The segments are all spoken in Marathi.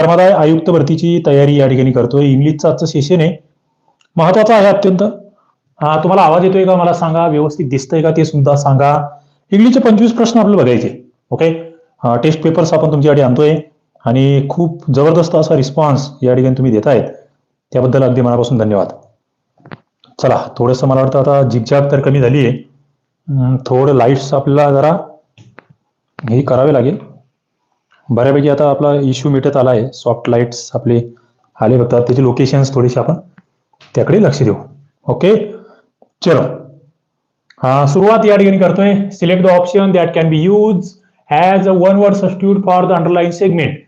धर्मादाय आयुक्त भरतीची तयारी या ठिकाणी करतोय. इंग्लिशचं आजचं सेशन आहे. महत्वाचं आहे अत्यंत. हा तुम्हाला आवाज येतोय का? मला सांगा. व्यवस्थित दिसतंय का ते सुद्धा सांगा. इंग्लिशचे पंचवीस प्रश्न आपल्याला बघायचे. ओके टेस्ट पेपर्स आपण तुमच्यासाठी आणतोय. आणि खूप जबरदस्त असा रिस्पॉन्स या ठिकाणी तुम्ही देतायत. त्याबद्दल अगदी मनापासून धन्यवाद. चला थोडंसं मला वाटतं आता झिकझॅक तर कमी झाली आहे थोडं लाईट्स आपल्याला जरा हे करावे लागेल. बऱ्यापैकी आता आपला इश्यू मिटत आला आहे. सॉफ्ट लाईट्स आपले आले होतात त्याची लोकेशन्स थोडीशी आपण त्याकडे लक्ष देऊ. ओके चलो. हा सुरुवात या ठिकाणी करतोय. Select the option that can be use as a one word substitute for the underline segment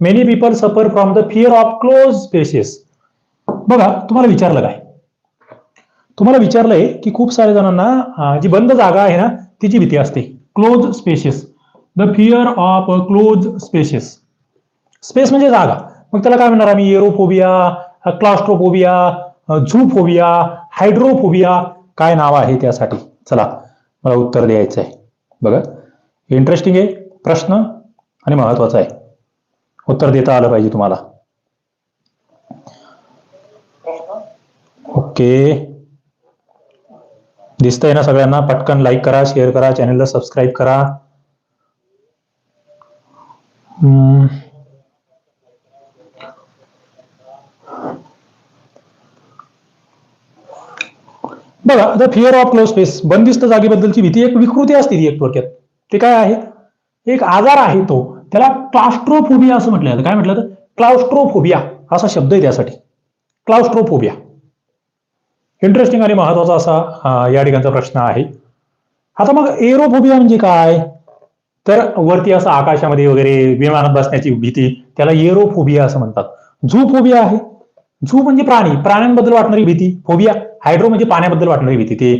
many people suffer from the fear of close spaces बघा तुम्हाला विचारलं काय? तुम्हाला विचारलंय की खूप साऱ्या जणांना जी बंद जागा आहे ना तिची भीती असते. Close spaces the fear of close spaces space म्हणजे जागा. मग त्याला काय म्हणणार आम्ही? एरोफोबिया क्लास्ट्रोफोबिया झूफोबिया हायड्रोफोबिया काय नाव आहे त्यासाठी? चला मला उत्तर द्यायचं आहे बघा. इंटरेस्टिंग आहे प्रश्न आणि महत्त्वाचा आहे. उत्तर देता आलं पाहिजे तुम्हाला. ओके. दिसतंय ना सगळ्यांना? पटकन लाईक करा शेअर करा चॅनलला सबस्क्राईब करा. हम्म. बघा the fear of close space बंदिस्त जागेबद्दलची भीती एक विकृती असते ती एक थोडक्यात ते काय आहे? एक आजार आहे तो. त्याला क्लास्ट्रोफोबिया असं म्हटलं जातं. काय म्हटलं तर क्लास्ट्रोफोबिया असा शब्द आहे त्यासाठी. क्लास्ट्रोफोबिया इंटरेस्टिंग आणि महत्त्वाचा असा या ठिकाणचा प्रश्न आहे. आता मग एरोफोबिया म्हणजे काय? तर वरती असं आकाशामध्ये वगैरे विमानात बसण्याची भीती त्याला एरोफोबिया असं म्हणतात. झू फोबिया आहे. झू म्हणजे प्राणी. प्राण्यांबद्दल वाटणारी भीती फोबिया. हायड्रो म्हणजे पाण्याबद्दल वाटणारी भीती. ते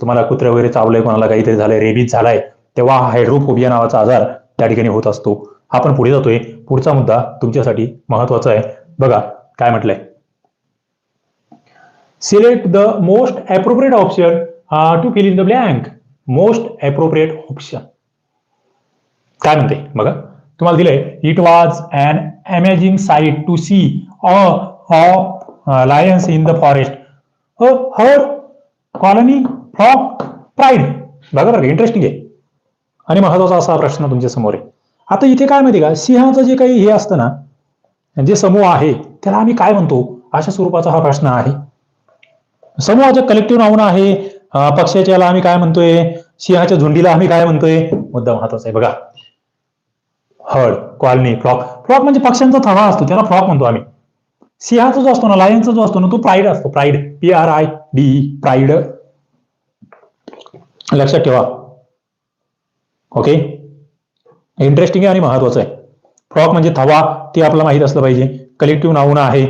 तुम्हाला कुत्रे वगैरे चावलंय कोणाला काहीतरी झालंय रेबीज झालाय तेव्हा हायड्रोफोबिया नावाचा आजार त्या ठिकाणी होत असतो. आपण पुढे जातोय. पुढचा मुद्दा तुमच्यासाठी महत्त्वाचा आहे. बघा काय म्हटलंय? Select the most appropriate option to fill in the blank most appropriate option काय म्हणते? बघा. तुम्हाला दिलंय it was an amazing sight to see a lions in the forest herd colony flock pride बघा बरं इंटरेस्टिंग आहे. आणि महत्त्वाचा असा प्रश्न तुमच्यासमोर आहे. आता इथे काय माहिती का? सिंहाचं जे काही हे असतं ना जे समूह आहे त्याला आम्ही काय म्हणतो? अशा स्वरूपाचा हा प्रश्न आहे. समूहाचं कलेक्टिव्ह नाऊन आहे. पक्षाच्या याला आम्ही काय म्हणतोय? सिंहाच्या झुंडीला आम्ही काय म्हणतोय? मुद्दा महत्त्वाचा आहे. बघा. हळ कॉलनी फ्लॉक फ्लॉक म्हणजे पक्ष्यांचा थवा असतो त्याला फ्लॉक म्हणतो आम्ही. सिंहाचा जो असतो ना लायनचा जो असतो ना तो प्राईड असतो pride. P R I D pride. लक्षात ठेवा. ओके इंटरेस्टिंग आहे आणि महत्वाचं आहे. फ्रॉक म्हणजे थवा ते आपल्याला माहीत असलं पाहिजे. कलेक्टिव्ह नाऊन आहे.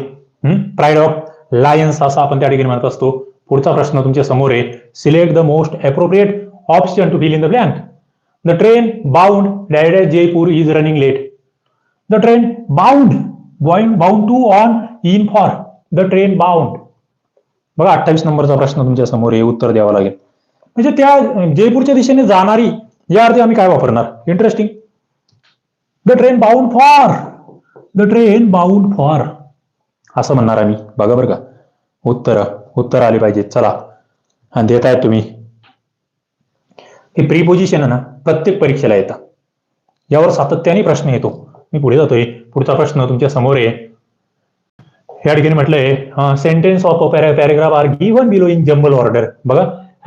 प्राईड ऑफ लायन्स असा आपण त्या ठिकाणी म्हणत असतो. पुढचा प्रश्न तुमच्यासमोर आहे. Select the most appropriate option to fill in the blank the train bound direct Jaipur is running late the train bound bound bound to on in for the train bound बघा अठ्ठावीस नंबरचा प्रश्न तुमच्यासमोर हे उत्तर द्यावं लागेल. म्हणजे त्या जयपूरच्या दिशेने जाणारी या अर्थी आम्ही काय वापरणार? Interesting the train bound for the train bound for असं म्हणणार आम्ही. बघा बरं का. उत्तर उत्तर आली पाहिजे चला. आणि देतायत तुम्ही. हे प्रीपोजिशन आहे ना प्रत्येक परीक्षेला येतं. यावर सातत्याने प्रश्न येतो. मी पुढे जातोय. पुढचा प्रश्न तुमच्यासमोर आहे. या ठिकाणी म्हटलंय sentence of paragraph are given below in jumble order बघा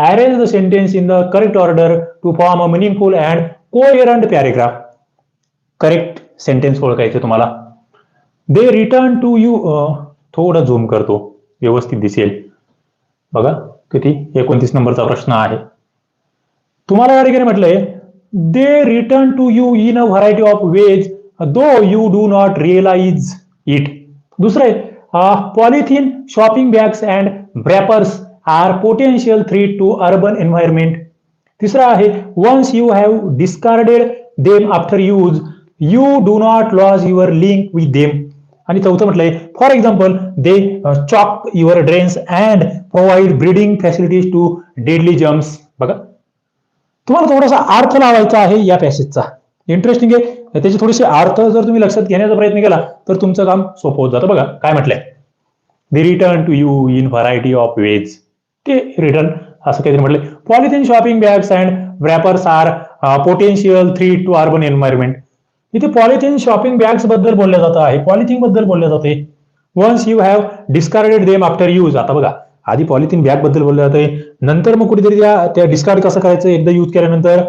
arrange the sentence in the correct order to form a meaningful and coherent paragraph correct sentence ओळखायचे तुम्हाला. दे रिटर्न टू यू थोडं झूम करतो. व्यवस्थित दिसेल. बघा किती? एकोणतीस नंबरचा प्रश्न आहे. तुम्हाला या ठिकाणी म्हटलंय they return to you in a variety of ways though you do not realise it दुसरं आहे polythene shopping bags and wrappers are potential threat to urban environment तिसरा आहे once you have discarded them after use you do not loss your link with them आणि चौथं म्हटलंय for example they choke your drains and provide breeding facilities to deadly germs बघा तुम्हाला थोडासा अर्थ लावायचा आहे या पॅसेजचा इंटरेस्टिंग आहे. त्याचे थोडेसे अर्थ जर तुम्ही लक्षात घेण्याचा प्रयत्न केला तर तुमचं काम सोपं होत जातं. बघा काय म्हटलंय? They return to you in variety of ways ते रिटर्न असं काहीतरी म्हटलंय. Polythene shopping bags and wrappers are potential threat to urban environment इथे पॉलिथिन शॉपिंग बॅग्सबद्दल बोललं जातं आहे. पॉलिथिनबद्दल बोललं जाते. Once you have discarded them after use आता बघा आधी पॉलिथिन बॅगबद्दल बोललं जाते. नंतर मग कुठेतरी त्या त्या डिस्कार्ड कसं करायचं? एकदा यूज केल्यानंतर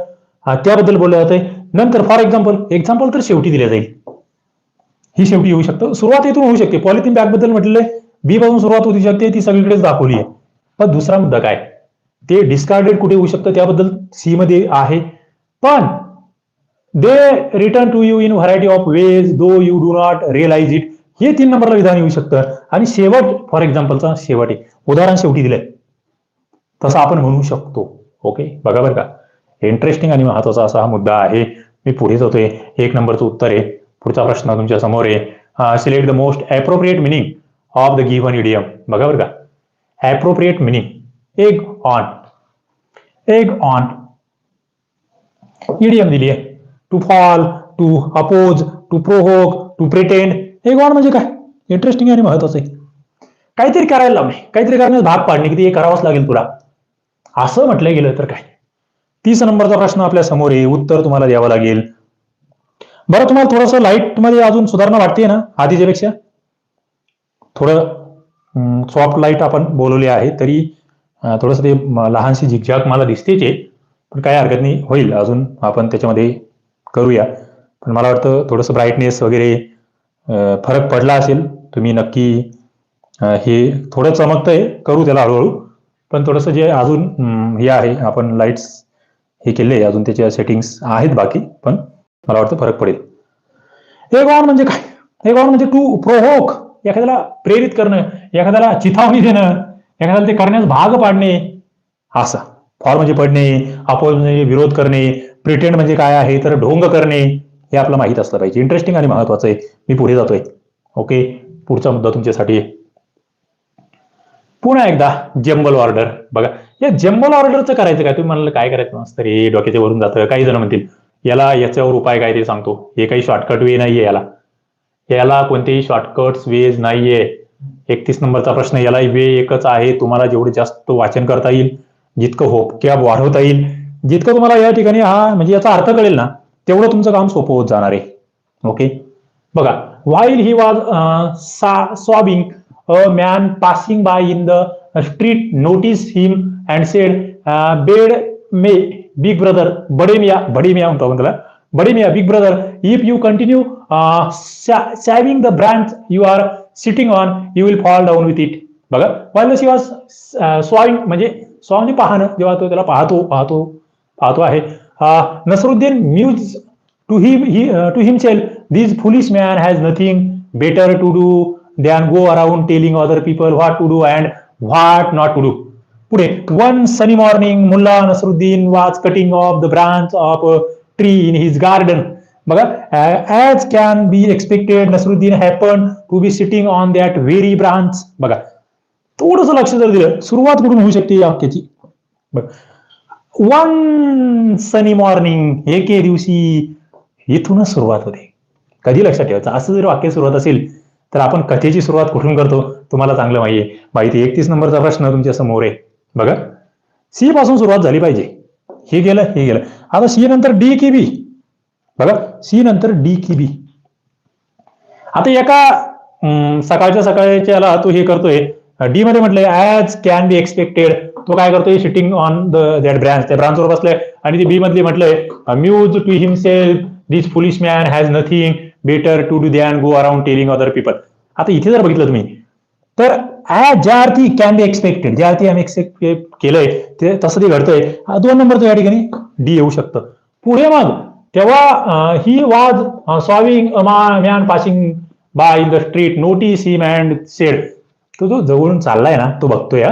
हा, त्याबद्दल बोललं जाते. नंतर फॉर एक्झाम्पल एक्झाम्पल तर शेवटी दिल्या जाईल. ही शेवटी येऊ शकतं. सुरुवात इथून होऊ शकते. पॉलिथिन बॅगबद्दल म्हटलेलं बी पासून सुरुवात होऊ शकते. ती सगळीकडेच दाखवली आहे. पण दुसरा मुद्दा काय? ते डिस्कार्डेड कुठे होऊ शकतं? त्याबद्दल सी मध्ये आहे. पण they return to you in variety of ways though you do not realise it हे तीन नंबरला विधान येऊ शकतं. आणि शेवट फॉर एक्झाम्पलचा शेवट आहे उदाहरण शेवटी दिलंय. तसं आपण म्हणू शकतो. ओके बघा बरं का. इंटरेस्टिंग आणि महत्त्वाचा असा हा मुद्दा आहे. मी पुढे जातोय. एक नंबरचं उत्तर आहे. पुढचा प्रश्न तुमच्यासमोर आहे. Select the most appropriate meaning of the given idiom बघा बरं का. Appropriate meaning egg on egg on idiom दिली आहे. To fall to oppose to provoke to pretend हे गॉड म्हणजे काय? इंटरेस्टिंग आणि महत्वाचं आहे. काहीतरी करायला लावणे काहीतरी करण्यास भाग पाडणे. की ते करावंच लागेल तुला. असं म्हटलं गेलं तर काय? तीस नंबरचा प्रश्न आपल्यासमोर आहे. उत्तर तुम्हाला द्यावं लागेल. बरं तुम्हाला थोडस लाइटमध्ये अजून सुधारणा वाटते ना? आधीच्या पेक्षा थोडं सॉफ्ट लाइट आपण बोलवले आहे. तरी थोडस ते लहानशी झिकझाक मला दिसतेच आहे. पण काही हरकत नाही. होईल. अजून आपण त्याच्यामध्ये करूया. पण मला वाटतं थोडंसं ब्राईटनेस वगैरे फरक पडला असेल तुम्ही नक्की हे थोडं चमकतंय करू त्याला हळूहळू. पण थोडंसं जे अजून हे आहे आपण लाईट्स हे केले अजून त्याच्या सेटिंग्स आहेत बाकी पण मला वाटतं फरक पडेल. एक ऑन म्हणजे काय? एक ऑन म्हणजे टू प्रोहोक एखाद्याला प्रेरित करणं एखाद्याला चिथावणी देणं एखाद्याला ते करण्यास भाग पाडणे असं. फॉर म्हणजे पडणे अपोज म्हणजे विरोध करणे प्रिटेंड म्हणजे काय आहे तर ढोंग करणे हे आपलं माहीत असलं पाहिजे. इंटरेस्टिंग आणि महत्वाचं आहे. मी पुढे जातोय. ओके पुढचा मुद्दा तुमच्यासाठी. पुन्हा एकदा जम्बल ऑर्डर बघा या जम्बल ऑर्डरचं करायचं काय? तुम्ही म्हणाल काय करायचं नसतं रे? डोक्याच्या वरून जातं. काही जण म्हणतील याला याच्यावर उपाय काय ते सांगतो. हे काही शॉर्टकट वे नाहीये याला. याला कोणतेही शॉर्टकट्स वेज नाहीये. एकतीस नंबरचा प्रश्न याला वे एकच आहे. तुम्हाला जेवढे जास्त वाचन करता येईल जितकं होप कॅब वाढवता येईल जितकं तुम्हाला या ठिकाणी हा म्हणजे याचा अर्थ कळेल ना. तेवढं तुमचं काम सोपं होत जाणार आहे. ओके बघा while he was sawing a man passing by in the street notice him and said bed मे बिग ब्रदर बडे मिया बडे मिया म्हणतो आपण त्याला. बडे मिया big brother if you continue sawing the branch you are sitting on you will fall down with it बघा वाईल शी वॉज स्वाविंग म्हणजे स्वामी पाहणं जेव्हा तो त्याला पाहतो पाहतो पाहतो आहे अं, Nasruddin muse to him to himself this foolish man has nothing better to do than go around telling other people what to do and what not to do पुढे one sunny morning Mulla Nasruddin was cutting off the branch of tree in his garden बघा as can be expected Nasruddin happen to be sitting on that very branch बघा थोडस लक्ष जर दिलं सुरुवात कुठून होऊ शकते या वाक्याची वन सनी मॉर्निंग एके दिवशी इथूनच सुरुवात होते. कधी लक्षात ठेवायचं? असं जर वाक्य सुरुवात असेल तर आपण कथेची सुरुवात कुठून करतो? तुम्हाला चांगलं माहिती आहे. माहिती एकतीस नंबरचा प्रश्न तुमच्यासमोर आहे. बघा. सी पासून सुरुवात झाली पाहिजे. हे गेलं हे गेलं. आता सी नंतर डी की बी बघा. सी नंतर डी की बी आता एका सकाळच्या सकाळच्या याला तो हे करतोय. डी मध्ये म्हटलंय ऍज कॅन बी एक्सपेक्टेड तो काय करतोय? Sitting on the that branch त्या ब्रांचवर बसलाय. आणि ती बी मधली म्हटलंय muse to himself this foolish man has nothing better to do than go around telling other people आता इथे जर बघितलं तुम्ही तर ज्या अर्थी कॅन बी एक्सपेक्टेड ज्या अर्थी आम्ही एक्सपेक्ट केलंय ते तसं ते घडतंय. दोन नंबरचं या ठिकाणी डी येऊ शकतं. पुढे मग तेव्हा he was sawing man passing by in the street notice him and said तो जो जवळून चाललाय ना तो बघतोय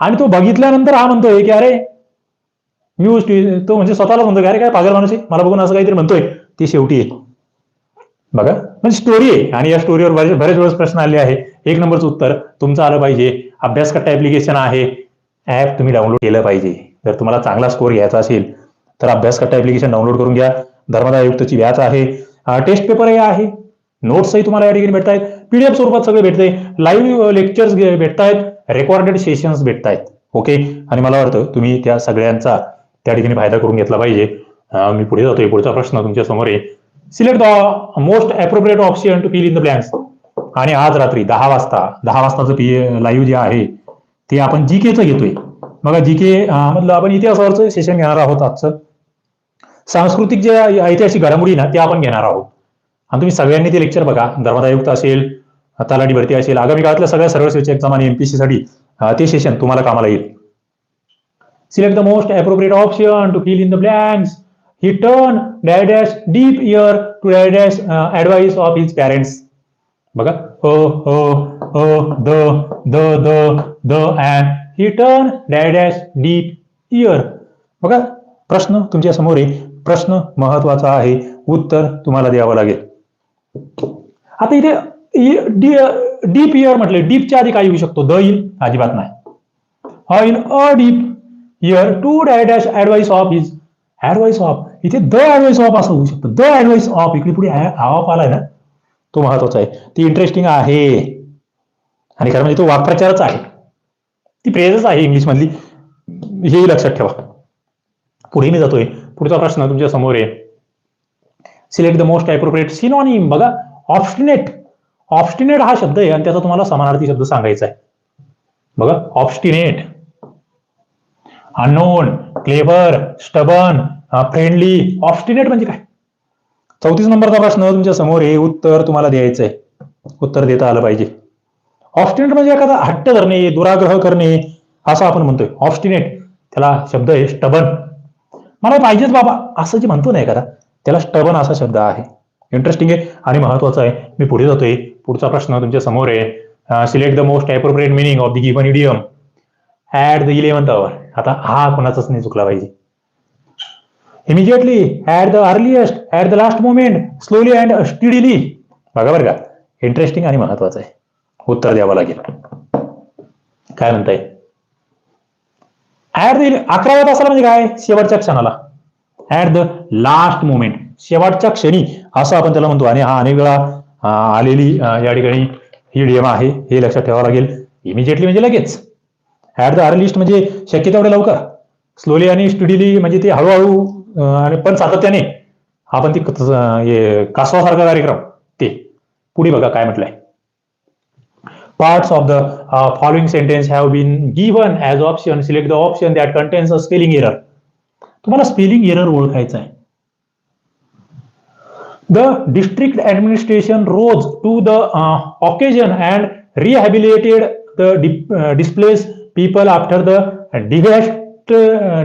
आणि तो बघितल्यानंतर हा म्हणतोय की अरे न्यूज तो म्हणजे स्वतःला म्हणतो अरे काय पागल माणूस आहे? मला बघून असं काहीतरी म्हणतोय. ती शेवटी आहे बघा. म्हणजे स्टोरी आहे. आणि या स्टोरीवर बरेच बरेच वेळेस प्रश्न आले आहे. एक नंबरचं उत्तर तुमचं आलं पाहिजे. अभ्यासकट्टा ऍप्लिकेशन आहे. ऍप तुम्ही डाउनलोड केलं पाहिजे. जर तुम्हाला चांगला स्कोर घ्यायचा असेल तर अभ्यासकट्टा ऍप्लिकेशन डाउनलोड करून घ्या. धर्मदा आयुक्तची व्याच आहे. टेस्ट पेपरही आहे. नोट्सही तुम्हाला या ठिकाणी भेटतायत. पीडीएफ स्वरूपात सगळे भेटते. लाईव्ह लेक्चर्स भेटतायत. रेकॉर्डेड सेशन्स भेटतायत. ओके आणि मला वाटतं तुम्ही त्या सगळ्यांचा त्या ठिकाणी फायदा करून घेतला पाहिजे. मी पुढे जातोय. पुढचा प्रश्न तुमच्यासमोर आहे. Select the most appropriate option to fill in the blanks आणि आज रात्री दहा वाजता दहा वाजताचं पी लाईव्ह जे आहे ते आपण जी केचं घेतोय. बघा जी के मधलं आपण इतिहासावरचं सेशन घेणार आहोत आजचं. सांस्कृतिक जे ऐतिहासिक घडामोडी ना ते आपण घेणार आहोत. आणि तुम्ही सगळ्यांनी ते लेक्चर बघा. धर्मदायुक्त असेल तलाठी भरती असेल आगामी काळातल्या सगळ्या सर्व सेवेच्या एक्झाम आणि एमपीसी साठी ते सेशन तुम्हाला कामाला येईल. Select the most appropriate option to fill in the blanks he turn dash deep ear to dash advice of his parents बघा. A a a the the the the and. He turn dash deep ear बघा. प्रश्न तुमच्यासमोर आहे. प्रश्न महत्त्वाचा आहे. उत्तर तुम्हाला द्यावं लागेल. आता इथे डीप इयर म्हटले डीपच्या आधी काय येऊ शकतो. द इन अजिबात नाही. In a deep ear to dash advice of is advice of. इथे द ऍडवाइस ऑफ असं होऊ शकतं. द ऍडवाइस ऑफ इकडे पुढे ऑफ आलाय ना तो महत्त्वाचा आहे. ती इंटरेस्टिंग आहे. आणि खरं म्हणजे तो वाक्प्रचारच आहे. ती प्रेजच आहे इंग्लिश मधली हेही लक्षात ठेवा. पुढे मी जातोय. पुढचा प्रश्न तुमच्यासमोर आहे. Select the most appropriate synonym. बघा ऑब्स्टिनेट ऑब्स्टिनेट हा शब्द आहे आणि त्याचा तुम्हाला समानार्थी शब्द सांगायचा आहे. बघा obstinate unknown clever stubborn friendly obstinate म्हणजे काय? चौतीस नंबरचा प्रश्न तुमच्यासमोर हे उत्तर तुम्हाला द्यायचं आहे. उत्तर देता आलं पाहिजे. ऑब्स्टिनेट म्हणजे एखादा हट्ट धरणे दुराग्रह करणे असं आपण म्हणतोय. ऑब्स्टिनेट त्याला शब्द आहे स्टबन मला पाहिजेच बाबा. असं जे म्हणतो ना एखादा त्याला स्टबन असा शब्द आहे. इंटरेस्टिंग आहे आणि महत्वाचं आहे. मी पुढे जातोय. पुढचा प्रश्न तुमच्यासमोर आहे. Select the most appropriate meaning of the given idiom at the eleventh hour आता हा कोणाचाच नाही चुकला पाहिजे. Immediately at the earliest at the last moment slowly and steadily बघा बरं का. इंटरेस्टिंग आणि महत्वाचं आहे. उत्तर द्यावं लागेल. काय म्हणताय? ऍट द अकराव्या तासाला म्हणजे काय? शेवटच्या क्षणाला. ऍट द लास्ट मोमेंट शेवटच्या क्षणी असं आपण त्याला म्हणतो. आणि हा अनेक वेळा आलेली या ठिकाणी ही डीएम आहे हे लक्षात ठेवावं लागेल. इमिजिएटली म्हणजे लगेच. ऍट द अर्लिस्ट म्हणजे शक्य तेवढे लवकर. स्लोली आणि स्टुडिली म्हणजे ते हळूहळू आणि पण सातत्याने आपण ती कासवासारखा कार्यक्रम ते. पुढे बघा काय म्हटलंय. Parts of the uh, following sentence have been given as option. Select the option that contains a spelling error. तुम्हाला स्पेलिंग एरर ओळखायचं आहे the district administration rose to the occasion and rehabilitated the displace people after the devast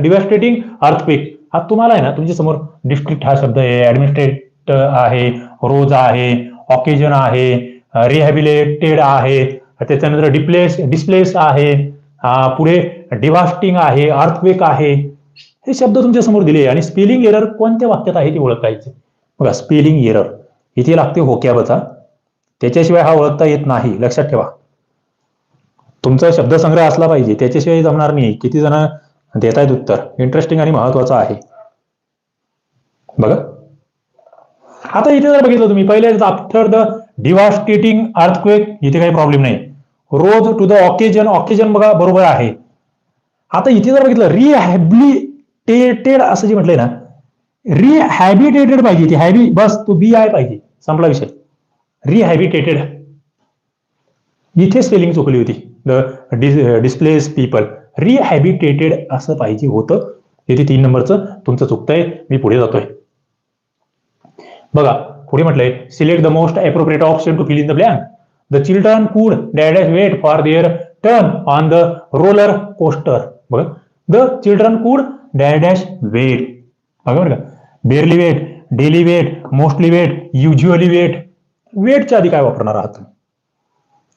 devastating earthquake हा तुम्हाला आहे ना तुमच्यासमोर डिस्ट्रिक्ट हा शब्द आहे. ऍडमिनिस्ट्रेट uh, आहे रोज आहे ऑकेजन आहे uh, रिहॅबिलिटेड आहे. त्याच्यानंतर डिप्लेस डिस्प्लेस आहे. पुढे डिव्हास्टिंग आहे अर्थक्वेक आहे. हे शब्द तुमच्यासमोर दिले आणि स्पेलिंग एरर कोणत्या वाक्यात आहे ते ओळखायचे? बघा स्पेलिंग एरर इथे लागते होक्याबचा त्याच्याशिवाय हा ओळखता येत नाही. लक्षात ठेवा. तुमचा शब्दसंग्रह असला पाहिजे. त्याच्याशिवाय जमणार नाही. किती जण देत आहेत उत्तर? इंटरेस्टिंग आणि महत्वाचं आहे. बघा. आता इथे जर बघितलं तुम्ही पहिले आफ्टर द डिव्हास्टेटिंग अर्थक्वेक इथे काही प्रॉब्लेम नाही. Rose to the occasion occasion बघा बरोबर आहे. आता इथे जर बघितलं टेटेड असं जे म्हटलंय ना रिहॅबिटेटेड पाहिजे ती. हॅबी बस तू बी आय पाहिजे. संपला विषय. रिहॅबिटेटेड इथे स्पेलिंग चुकली होती. द डिस्प्लेस पीपल रिहॅबिटेटेड असं पाहिजे होतं. इथे तीन नंबरचं तुमचं चुकतंय मी पुढे जातोय. बघा पुढे म्हटलंय select the most appropriate option to fill in the blank the children could dash wait for their turn on the roller coaster बघा the children could dash wait बघा बरं का? Barely wait daily wait mostly wait usually wait वेटच्या आधी काय वापरणार आहात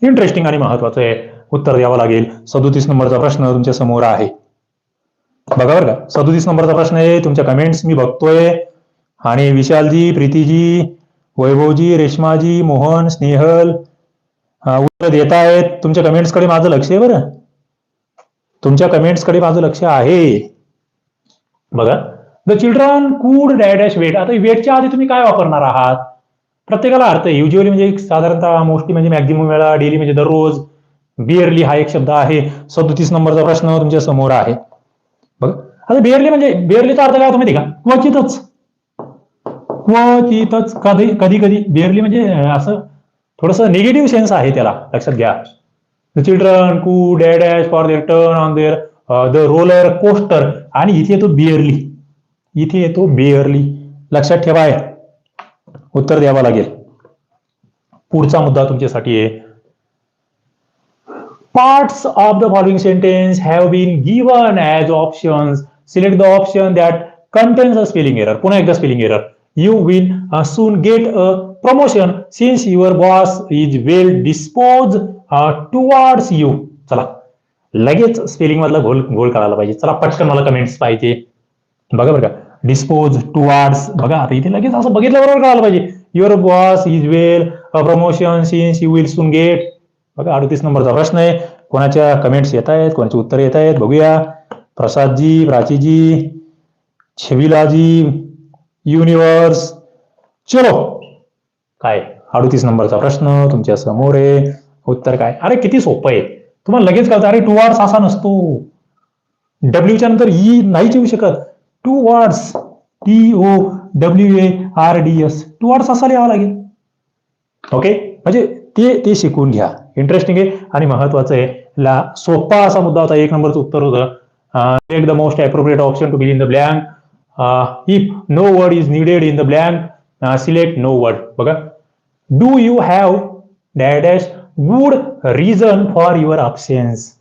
इंटरेस्टिंग आणि महत्वाचं आहे उत्तर द्यावं लागेल. सदोतीस नंबरचा प्रश्न तुमच्यासमोर आहे. बघा बरं का? सदोतीस नंबरचा प्रश्न आहे. तुमच्या कमेंट्स मी बघतोय. आणि विशालजी प्रीतीजी वैभवजी रेश्माजी मोहन स्नेहल उत्तर देत आहेत तुमच्या कमेंट्सकडे माझं लक्ष आहे बरं. तुमच्या कमेंट्सकडे माझं लक्ष आहे. बघा. The children could dash wait आता वेटच्या आधी तुम्ही काय वापरणार आहात? प्रत्येकाला अर्थ आहे. म्हणजे साधारणतः मोस्टली म्हणजे मॅक्झिमम वेळा डेली म्हणजे दररोज बिअरली हा एक शब्द आहे. सदोतीस नंबरचा प्रश्न तुमच्यासमोर आहे. बघ. आता बिअरली म्हणजे बिअरलीचा अर्थ काय होतो माहिती का? क्वचितच. क्वचितच. कधी कधी कधी. बिअरली म्हणजे असं थोडस निगेटिव्ह सेन्स आहे त्याला. लक्षात घ्या. The children could dash for their turn on their the roller coaster आणि इथे येतो बिअरली इथे येतो बिअरली लक्षात ठेवाय उत्तर द्यावं लागेल. पुढचा मुद्दा तुमच्यासाठी आहे. Parts of the following sentence have been given as option select the option that contains a spelling error पुन्हा एकदा spelling error you will soon get a promotion since your boss is well dispose towards you चला. लगेच स्पेलिंग मधला घोल घोल काढायला पाहिजे. चला पटकन मला कमेंट्स पाहिजे. बघा बरं का. डिस्पोज आर्ट्स बघा आता इथे लगेच असं बघितल्याबरोबर कळायला पाहिजे. Your boss is well promotion since you will soon get बघा अडतीस नंबरचा प्रश्न आहे. कोणाच्या कमेंट्स येत आहेत? कोणाची उत्तर येत आहेत? बघूया. प्रसादजी प्राचीजी छविलाजी युनिवर्स चलो. काय? अडतीस नंबरचा प्रश्न तुमच्यासमोर आहे. उत्तर काय? अरे किती सोपं आहे. तुम्हाला लगेच कळतं अरे टू आर्स असा नसतो. डब्ल्यूच्या नंतर ई नाहीच येऊ शकत. Towards T O W A R D S towards असा लिहावा लागेल. ओके म्हणजे ते ते शिकून घ्या. इंटरेस्टिंग आहे. आणि महत्वाचं आहे ला सोपा असा मुद्दा होता. एक नंबरचं उत्तर होतं. Select the most appropriate option to be in the blank if no word is needed in the blank select no word बघा. Do you have dash good reason for your absence